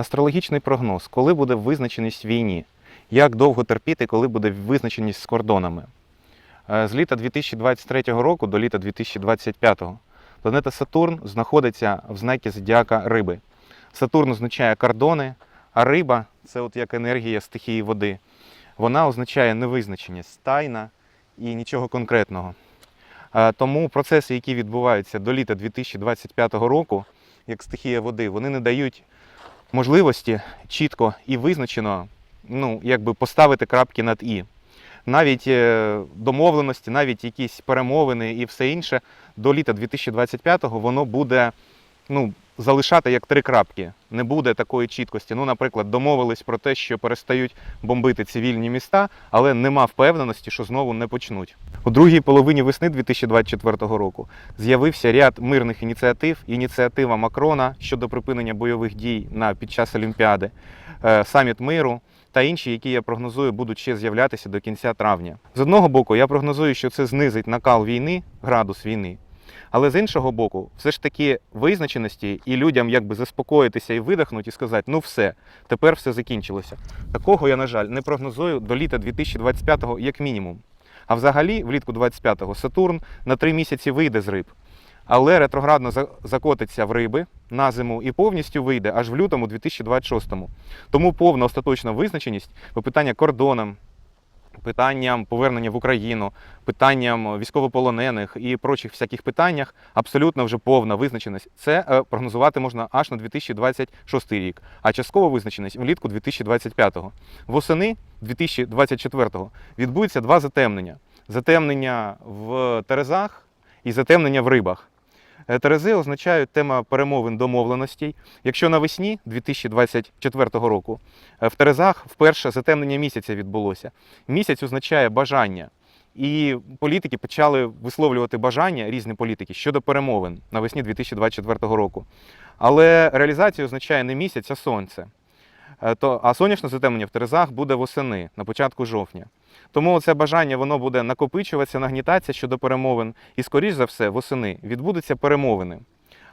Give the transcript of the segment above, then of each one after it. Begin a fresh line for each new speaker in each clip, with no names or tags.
Астрологічний прогноз, коли буде визначеність війні, як довго терпіти, коли буде визначеність з кордонами. Е, З літа 2023 року до літа 2025 планета Сатурн знаходиться в знакі зодіака Риби. Сатурн означає кордони, а риба це от як енергія стихії води. Вона означає невизначеність, тайна і нічого конкретного. Е, Тому процеси, які відбуваються до літа 2025 року, як стихія води, вони не дають можливості чітко і визначено ну, якби поставити крапки над І. Навіть е, домовленості, навіть якісь перемовини і все інше до літа 2025-го воно буде ну, залишати як три крапки. Не буде такої чіткості. Ну, наприклад, домовились про те, що перестають бомбити цивільні міста, але нема впевненості, що знову не почнуть. У другій половині весни 2024 року з'явився ряд мирних ініціатив. Ініціатива Макрона щодо припинення бойових дій на під час Олімпіади, е, саміт миру та інші, які я прогнозую, будуть ще з'являтися до кінця травня. З одного боку, я прогнозую, що це знизить накал війни, градус війни. Але з іншого боку, все ж таки визначеності і людям якби заспокоїтися і видихнути, і сказати, ну все, тепер все закінчилося. Такого я, на жаль, не прогнозую до літа 2025-го як мінімум. А взагалі, влітку 25-го Сатурн на три місяці вийде з риб, але ретроградно закотиться в риби на зиму і повністю вийде аж в лютому 2026-му. Тому повна остаточна визначеність по питання кордонам, питанням повернення в Україну, питанням військовополонених і прочих всяких питаннях абсолютно вже повна визначеність. Це е, прогнозувати можна аж на 2026 рік, а часткова визначеність влітку 2025-го. Восени 2024-го відбудеться два затемнення: затемнення в Терезах і затемнення в рибах. Е, Терези означають тема перемовин домовленостей. Якщо навесні 2024 року е, в Терезах вперше затемнення місяця відбулося. Місяць означає бажання. І політики почали висловлювати бажання, різні політики, щодо перемовин навесні 2024 року. Але реалізація означає не місяць, а сонце. Е, То, а сонячне затемнення в Терезах буде восени, на початку жовтня. Тому це бажання воно буде накопичуватися, нагнітатися щодо перемовин, і, скоріш за все, восени відбудуться перемовини.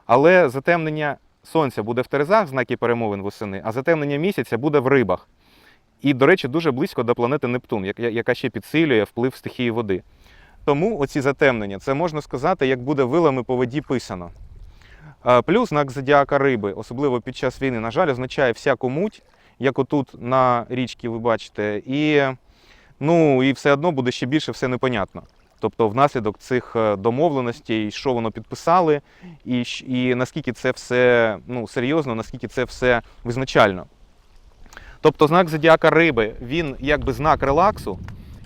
Але затемнення сонця буде в Терезах, знаки перемовин восени, а затемнення місяця буде в рибах. І, до речі, дуже близько до планети Нептун, яка ще підсилює вплив стихії води. Тому оці затемнення, це можна сказати, як буде вилами по воді писано. Плюс знак зодіака риби, особливо під час війни, на жаль, означає всяку муть, як отут на річці ви бачите, і, ну, і все одно буде ще більше все непонятно. Тобто, внаслідок цих е, домовленостей, що воно підписали, і, і наскільки це все ну, серйозно, наскільки це все визначально. Тобто знак зодіака риби, він якби знак релаксу,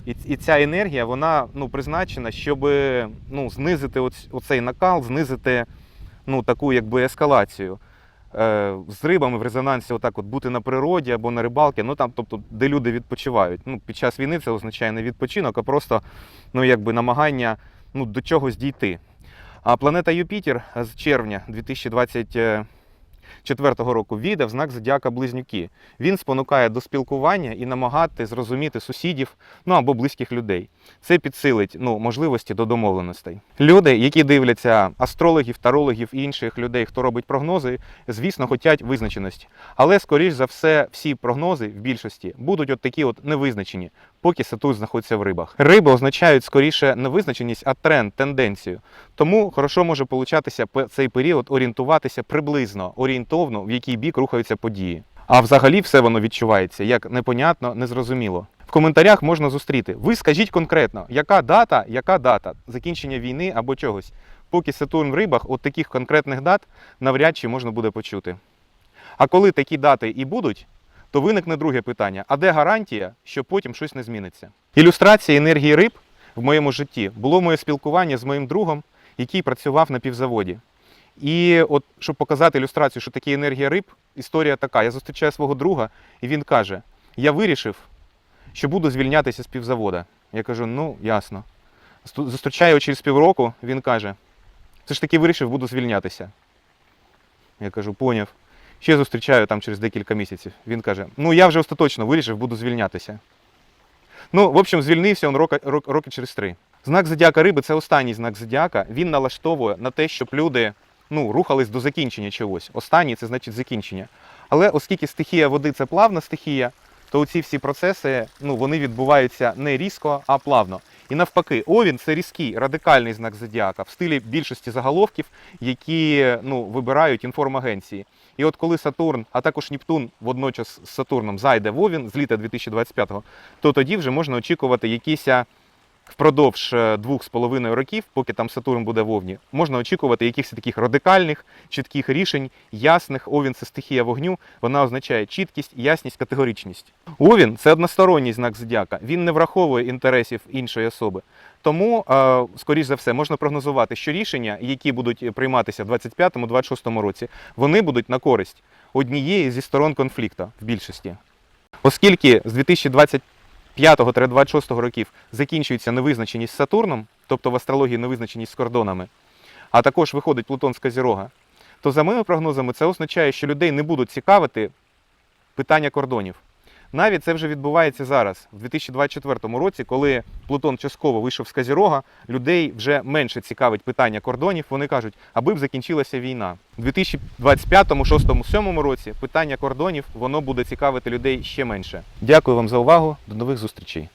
і, і ця енергія вона ну, призначена, щоб ну, знизити оць- оцей накал, знизити ну, таку якби ескалацію. Е, з рибами в резонансі отак от бути на природі або на рибалці, ну там, тобто, де люди відпочивають. Ну, під час війни це означає не відпочинок, а просто ну, якби намагання ну, до чогось дійти. А планета Юпітер з червня 2024 року війде в знак зодіака Близнюки. Він спонукає до спілкування і намагати зрозуміти сусідів ну або близьких людей. Це підсилить ну, можливості до домовленостей. Люди, які дивляться астрологів, тарологів і інших людей, хто робить прогнози, звісно, хочуть визначеності. Але, скоріш за все, всі прогнози в більшості будуть от такі от невизначені, поки Сатурн знаходиться в рибах. Риби означають скоріше не визначеність, а тренд, тенденцію. Тому хорошо може получатися цей період орієнтуватися приблизно, орієнтовно, в який бік рухаються події. А взагалі все воно відчувається як непонятно, незрозуміло. В коментарях можна зустріти. Ви скажіть конкретно, яка дата, яка дата закінчення війни або чогось. Поки Сатурн в рибах, от таких конкретних дат навряд чи можна буде почути. А коли такі дати і будуть, то виникне друге питання: а де гарантія, що потім щось не зміниться? Ілюстрація енергії риб в моєму житті було моє спілкування з моїм другом, який працював на півзаводі. І от, щоб показати ілюстрацію, що таке енергія риб, історія така. Я зустрічаю свого друга, і він каже: Я вирішив, що буду звільнятися з півзавода. Я кажу, ну ясно. Зустрічаю через півроку, він каже: Це ж таки вирішив, буду звільнятися. Я кажу, поняв. Ще зустрічаю там через декілька місяців. Він каже: Ну я вже остаточно вирішив, буду звільнятися. Ну, в общем, звільнився він роки, роки через три. Знак зодіака риби це останній знак зодіака. Він налаштовує на те, щоб люди ну, рухались до закінчення чогось. Останній це значить закінчення. Але оскільки стихія води це плавна стихія, то ці всі процеси ну, вони відбуваються не різко, а плавно. І навпаки, овін це різкий радикальний знак зодіака в стилі більшості заголовків, які ну, вибирають інформагенції. І от коли Сатурн, а також Нептун водночас з Сатурном зайде в Овін з літа 2025-го, то тоді вже можна очікувати якісь впродовж е, двох з половиною років, поки там Сатурн буде в Овні, можна очікувати якихось таких радикальних, чітких рішень, ясних. Овін це стихія вогню. Вона означає чіткість, ясність, категоричність. Овін це односторонній знак зодіака. Він не враховує інтересів іншої особи. Тому, е, скоріш за все, можна прогнозувати, що рішення, які будуть прийматися в 25-26 році, вони будуть на користь однієї зі сторон конфлікту в більшості. Оскільки з 2025-26 років закінчується невизначеність з Сатурном, тобто в астрології невизначеність з кордонами, а також виходить Плутон з Козірога, то за моїми прогнозами це означає, що людей не будуть цікавити питання кордонів. Навіть це вже відбувається зараз, в 2024 році, коли Плутон частково вийшов з Казірога, людей вже менше цікавить питання кордонів. Вони кажуть, аби б закінчилася війна. У 2025, 2006, 2007 році питання кордонів воно буде цікавити людей ще менше. Дякую вам за увагу. До нових зустрічей.